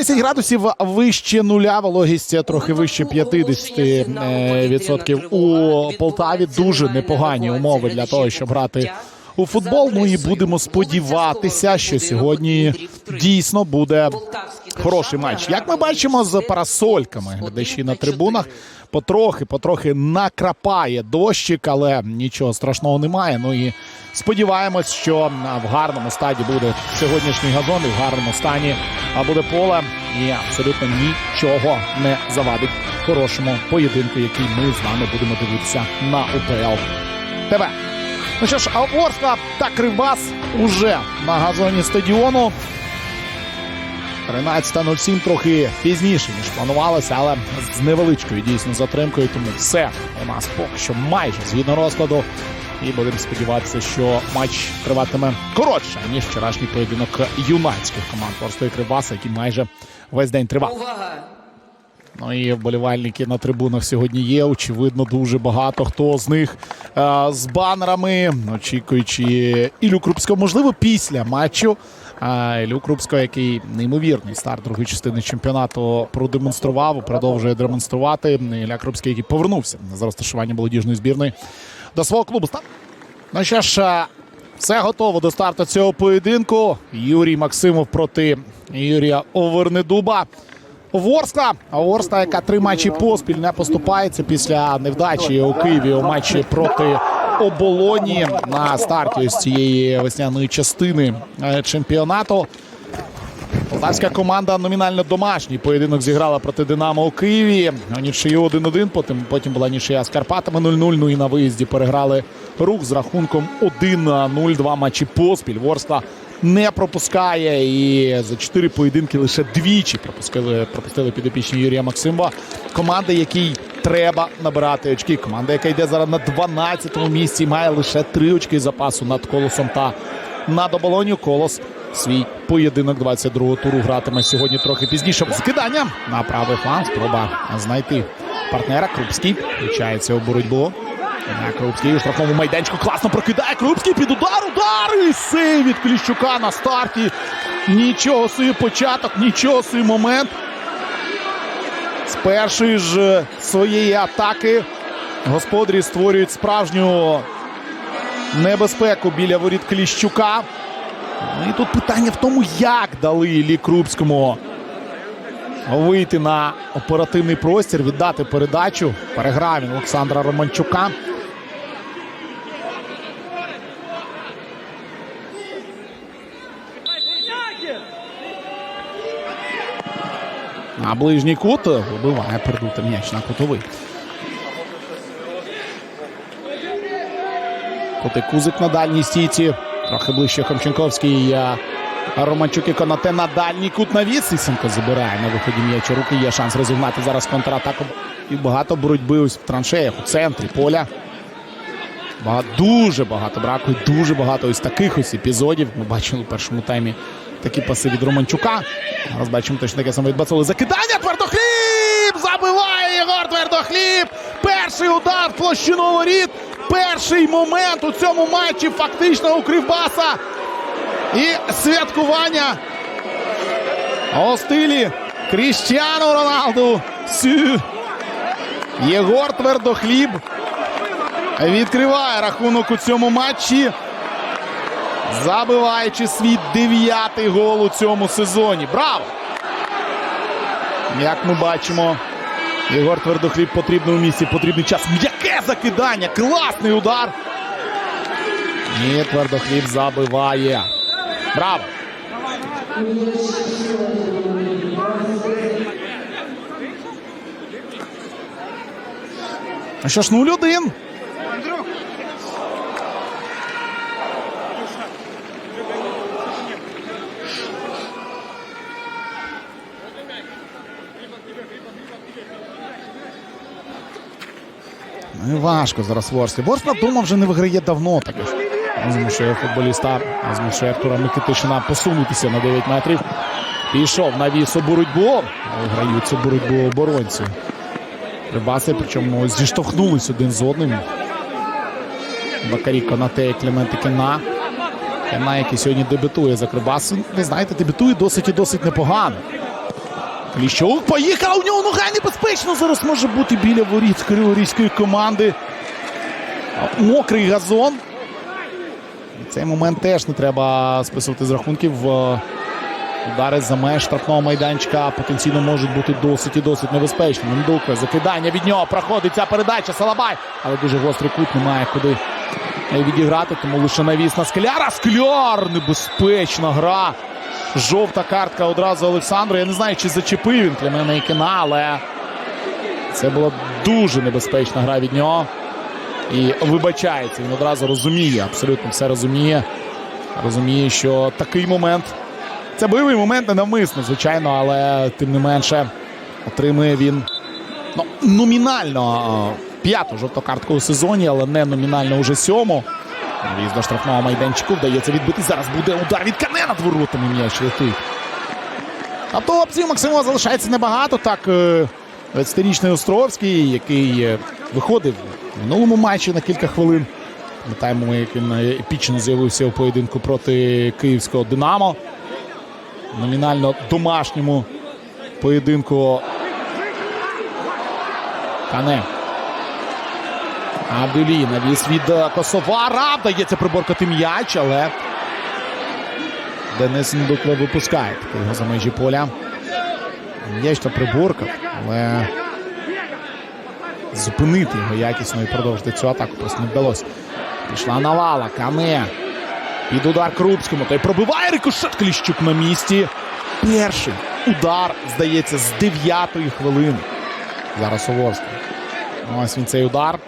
10 градусів вище нуля, вологість трохи вище 50% у Полтаві. Дуже непогані умови для того, щоб грати у футбол. Ну і будемо сподіватися, що сьогодні дійсно буде хороший матч. Як ми бачимо з парасольками, глядачі на трибунах потрохи, потрохи накрапає дощик, але нічого страшного немає. Ну і сподіваємось, що в гарному стані буде сьогоднішній газон, і в гарному стані а, буде поле, і абсолютно нічого не завадить хорошому поєдинку, який ми з вами будемо дивитися на УПЛ ТВ. Ну що ж, а Орска та Кривбас уже на газоні стадіону. 13.07 трохи пізніше, ніж планувалося, але з невеличкою дійсно затримкою. Тому все у нас поки що майже згідно розкладу. І будемо сподіватися, що матч триватиме коротше, ніж вчорашній поєдинок юнацьких команд Орського і Кривбаса, який майже весь день тривав. Увага! Ну і вболівальники на трибунах сьогодні є. Очевидно, дуже багато хто з них е, з банерами, очікуючи Ілю Крупського, можливо, після матчу. Ілю Крупського, який неймовірний старт другої частини чемпіонату продемонстрував, продовжує демонструвати. Ілля Крупський, який повернувся за розташування молодіжної збірної до свого клубу. Ну що ж, все готово до старту цього поєдинку. Юрій Максимов проти Юрія Овернедуба. Ворскла, а Ворскла, яка три матчі поспіль не поступається після невдачі у Києві у матчі проти оболоні на старті ось цієї весняної частини е, чемпіонату. Полтавська команда номінально домашній поєдинок зіграла проти Динамо у Києві. Нічию 1-1, потім, потім була нічия з Карпатами 0-0. Ну і на виїзді переграли рух з рахунком 1-0. Два матчі поспіль. Ворскла не пропускає. І за чотири поєдинки лише двічі пропустили, пропустили підопічні Юрія Максимова. Команда, якій треба набирати очки. Команда, яка йде зараз на 12-му місці, має лише три очки запасу над колосом та над оболоню. Колос свій поєдинок 22-го туру гратиме сьогодні трохи пізніше. Скидання на правий фланг. Спроба знайти партнера. Крупський включається у боротьбу. А Крупський у штрафному майданчику класно прокидає. Крупський під удар. Удар і сейв від Кліщука на старті. Нічого собі початок, нічого собі момент. З першої ж своєї атаки господарі створюють справжню небезпеку біля воріт Кліщука. Ну і тут питання в тому, як дали Іллі Крупському вийти на оперативний простір, віддати передачу. Переграв він Олександра Романчука. На ближній кут вибиває передути м'яч на кутовий. Коти Кузик на дальній стійці. Трохи ближче Хомченковський. Романчук і Конате на дальній кут навіс. Ісенко забирає на виході м'яча руки. Є шанс розігнати зараз контратаку. І багато боротьби ось в траншеях у центрі поля. Багато, дуже багато бракує, дуже багато ось таких ось епізодів. Ми бачили у першому таймі такі паси від Романчука. Зараз бачимо точно таке саме від. Закидання Твердохліб! Забиває Єгор Твердохліб! Перший удар площину воріт. Перший момент у цьому матчі фактично у Кривбаса. І святкування у стилі Кріщану Роналду. Сю. Єгор Твердохліб відкриває рахунок у цьому матчі, забиваючи свій дев'ятий гол у цьому сезоні. Браво! Як ми бачимо, Єгор Твердохліб потрібно в місці, потрібний час. М'яке закидання, класний удар. І Твердохліб забиває. Браво! Ну що ж, 0-1. Важко зараз Ворсклі. Ворскла дома вже не виграє давно таке. Змушує футболіста, змушує Артура Микитишина посунутися на 9 метрів. Пішов навіс у боротьбу. Грають цю боротьбу оборонці. Рибаси, причому зіштовхнулись один з одним. Бакарі Конате і Клементи Кена. Кена, який сьогодні дебютує за Кривбас. Ви знаєте, дебютує досить і досить непогано. Кліщук поїхав, у нього нога небезпечно. Зараз може бути біля воріт криворізької команди. Мокрий газон. Цей момент теж не треба списувати з рахунків. Е, Удари за меж штрафного майданчика потенційно можуть бути досить і досить небезпечними. Мендука, закидання від нього проходить ця передача. Салабай. Але дуже гострий кут немає куди відіграти, тому лише навіс на скляра. Скляр! Небезпечна гра. Жовта картка одразу Олександру. Я не знаю, чи зачепив він Клемена Ікина, але це була дуже небезпечна гра від нього. І вибачається. Він одразу розуміє, абсолютно все розуміє. Розуміє, що такий момент. Це бойовий момент не навмисно, звичайно, але тим не менше отримує він ну, номінально п'яту жовту картку у сезоні, але не номінально уже сьому. Віз до штрафного майданчику вдається відбити. Зараз буде удар від Кане над воротами м'яч летить. Автоопцій Максимова залишається небагато. Так, е, 20-річний Островський, який е, виходив в минулому матчі на кілька хвилин. Пам'ятаємо, як він е, епічно з'явився у поєдинку проти київського Динамо. Номінально домашньому поєдинку. Кане. Абдулі навіс від е, Косовара. Вдається приборкати м'яч, але Денис Ндуква випускає його за межі поля. М'яч та приборкав, але зупинити його якісно і продовжити цю атаку просто не вдалося. Пішла навала. Кане. Під удар Крупському. Той пробиває рикошет Кліщук на місці. Перший удар, здається, з дев'ятої хвилини. Зараз Оворський. Ось він цей удар.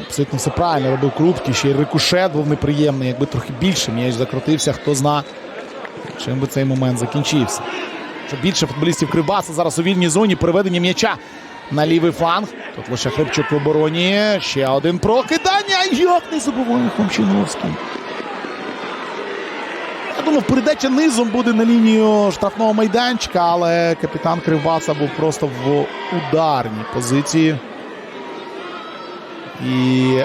Абсолютно все правильно робив Крупський. Ще й рикошет був неприємний. Якби трохи більше м'яч закрутився, хто зна, чим би цей момент закінчився. Що більше футболістів Кривбаса зараз у вільній зоні переведення м'яча на лівий фланг. Тут лише Хрипчук в обороні. Ще один прокидання. Як не забуває Хомчиновський. Я думав, передача низом буде на лінію штрафного майданчика, але капітан Кривбаса був просто в ударній позиції. І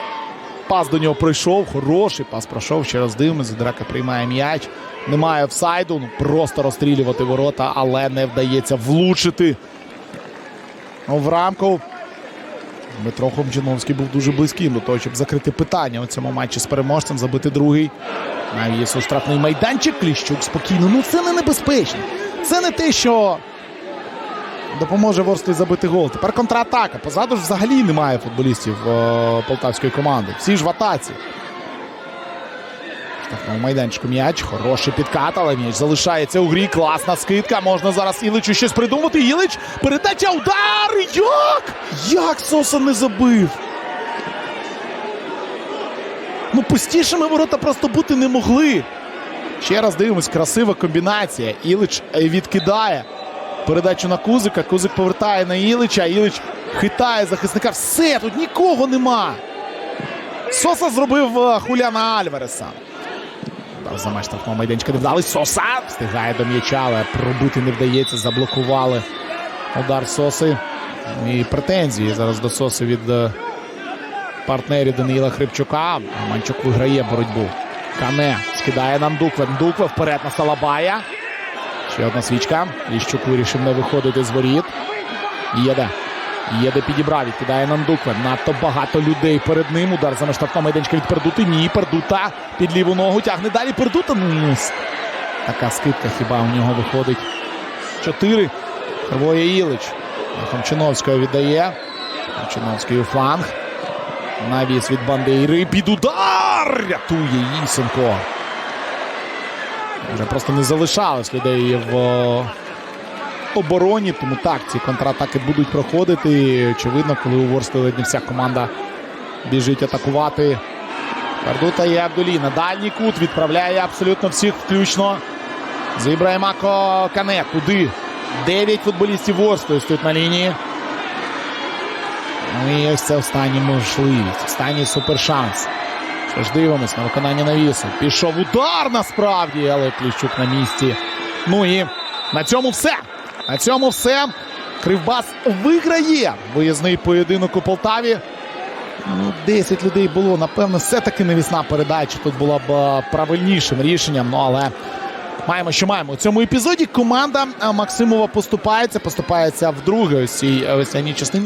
пас до нього пройшов. Хороший пас пройшов. Ще раз дивимося. Драка приймає м'яч. Немає офсайду. Ну, просто розстрілювати ворота, але не вдається влучити. Ну, В рамку. Дмитро Хомчиновський був дуже близьким до того, щоб закрити питання у цьому матчі з переможцем, забити другий. Навіс у штрафний майданчик. Кліщук спокійно. Ну це не небезпечно. Це не те, що допоможе Ворсклі забити гол. Тепер контратака. Позаду ж взагалі немає футболістів е, полтавської команди. Всі ж в атаці. Штрафному майданчику м'яч. Хороший підкат, але м'яч залишається у грі. Класна скидка. Можна зараз Іличу щось придумати. Ілич. Передача. Удар! Як? Як Соса не забив? Ну, пустішими ворота просто бути не могли. Ще раз дивимось, красива комбінація. Ілич е, відкидає передачу на Кузика. Кузик повертає на Ілича. Ілич хитає захисника. Все, тут нікого нема. Соса зробив е, Хуляна Альвареса. Дав за меж штрафного майданчика не вдались. Соса встигає до м'яча, але пробити не вдається. Заблокували удар Соси. Ну І претензії зараз до Соси від е, партнерів Даниїла Хрипчука. Манчук виграє боротьбу. Кане скидає на Ндукве. Ндукве вперед на Салабая. Ще одна свічка. Ліщук вирішив не виходити з воріт. Єде. Єде підібрав, відкидає на Ндукве. Надто багато людей перед ним. Удар за штрафного майданчика від Пердути. Ні, Пердута під ліву ногу тягне далі. Пердута. Ну, така скидка хіба у нього виходить. Чотири. Хрвоє Ілич. Хомчиновського віддає. Хомчиновський у фланг. Навіс від Бандейри. Під удар! Рятує Ісенко. Вже просто не залишалось людей в обороні. Тому так, ці контратаки будуть проходити. Очевидно, коли у Ворскли вся команда біжить атакувати. Кардута і Абдулі на дальній кут відправляє абсолютно всіх включно. З Ібраїмако Кане. Куди? Дев'ять футболістів Ворскли стоять на лінії. Ну і ось це остання можливість. Останній супершанс. Що ж дивимось на виконання навісу. Пішов удар насправді, але Кліщук на місці. Ну і на цьому все. На цьому все. Кривбас виграє виїзний поєдинок у Полтаві. Ну, 10 людей було. Напевно, все-таки навісна передача. Тут була б е, правильнішим рішенням. Ну але Маємо, що маємо. У цьому епізоді команда Максимова поступається, поступається вдруге ось цій е, весняній частині.